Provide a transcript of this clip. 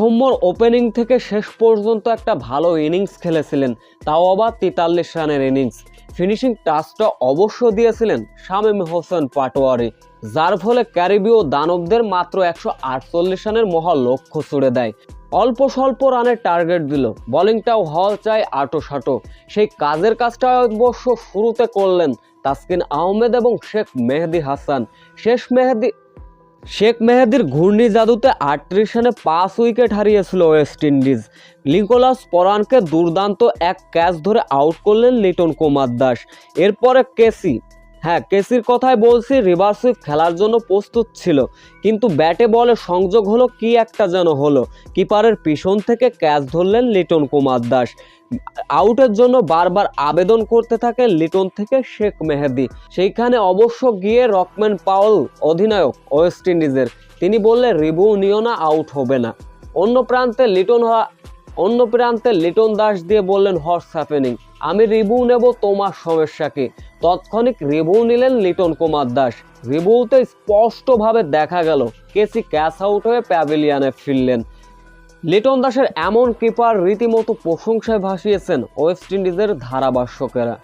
নম্বর opening থেকে শেষ পর্যন্ত একটা ভালো ইনিংস খেলেছিলেন, তাও আবার তেতাল্লিশ রানের ইনিংস ফিনিশিং টাচটা অবশ্য দিয়েছিলেন শামীম হোসেন পাটোয়ারি, যার ফলে ক্যারিবীয় দানবদের মাত্র একশো আটচল্লিশ রানের মহা লক্ষ্য ছুড়ে দেয়। অল্প স্বল্প রানের টার্গেট দিল বোলিংটাও হওয়া চাই আটো সাটো সেই কাজের কাজটা অবশ্য শুরুতে করলেন তাসকিন আহমেদ এবং শেখ মেহেদি হাসান। শেষ মেহেদি শেখ মেহেদির ঘূর্ণি জাদুতে আটত্রিশ রানে পাঁচ উইকেট হারিয়েছিল ওয়েস্ট ইন্ডিজ। লিঙ্কোলাস পরানকে দুর্দান্ত এক ক্যাচ ধরে আউট করলেন লিটন কুমার দাস। এরপরে কেসি হ্যাঁ কেসির কথায় বলছি রিভার সুইপ খেলার জন্য প্রস্তুত ছিল। কিন্তু ব্যাটে বলে সংযোগ হলো, কি একটা যেন হলো। কিপারের পিছন থেকে ক্যাচ ধরলেন লিটন কুমার দাস। আউটের জন্য বারবার আবেদন করতে থাকে লিটন থেকে শেখ মেহেদি। সেইখানে অবশ্য গিয়ে রকম্যান পাওয়েল অধিনায়ক, ওয়েস্ট ইন্ডিজের। তিনি বললে রিভিউ নিও না, আউট হবে না। অন্য প্রান্তে লিটন হওয়া অন্য প্রান্তে লিটন দাস দিয়ে বললেন হর্স হ্যাপেনিং আমি রিবু নেব তোমার সমস্যাকে। তৎক্ষণিক রিবু নিলেন লিটন কুমার দাস। রিবুতে স্পষ্টভাবে দেখা গেল, কেসি ক্যাশ আউট হয়ে প্যাভিলিয়ানে ফিরলেন। লিটন দাসের এমন কিপার রীতিমতো প্রশংসায় ভাসিয়েছেন ওয়েস্ট ইন্ডিজের ধারাভাষ্যকেরা।